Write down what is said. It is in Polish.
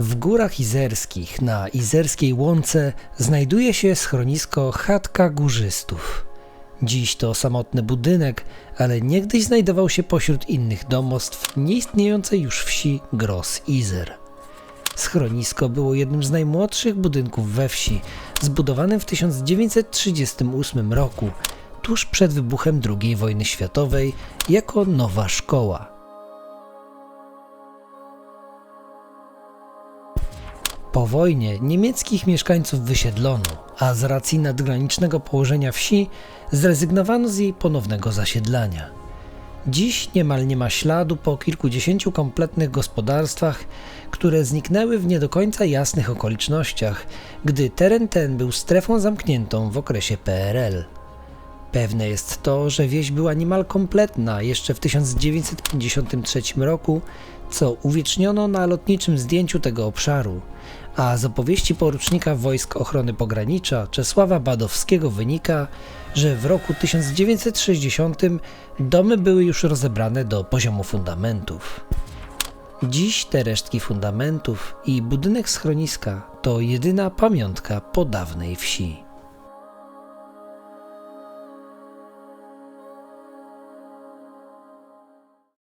W górach izerskich na Izerskiej Łące znajduje się schronisko Chatka Górzystów. Dziś to samotny budynek, ale niegdyś znajdował się pośród innych domostw nieistniejącej już wsi Gros Izer. Schronisko było jednym z najmłodszych budynków we wsi, zbudowanym w 1938 roku, tuż przed wybuchem II wojny światowej, jako nowa szkoła. Po wojnie niemieckich mieszkańców wysiedlono, a z racji nadgranicznego położenia wsi zrezygnowano z jej ponownego zasiedlania. Dziś niemal nie ma śladu po kilkudziesięciu kompletnych gospodarstwach, które zniknęły w nie do końca jasnych okolicznościach, gdy teren ten był strefą zamkniętą w okresie PRL. Pewne jest to, że wieś była niemal kompletna jeszcze w 1953 roku, co uwieczniono na lotniczym zdjęciu tego obszaru, a z opowieści porucznika Wojsk Ochrony Pogranicza Czesława Badowskiego wynika, że w roku 1960 domy były już rozebrane do poziomu fundamentów. Dziś te resztki fundamentów i budynek schroniska to jedyna pamiątka po dawnej wsi.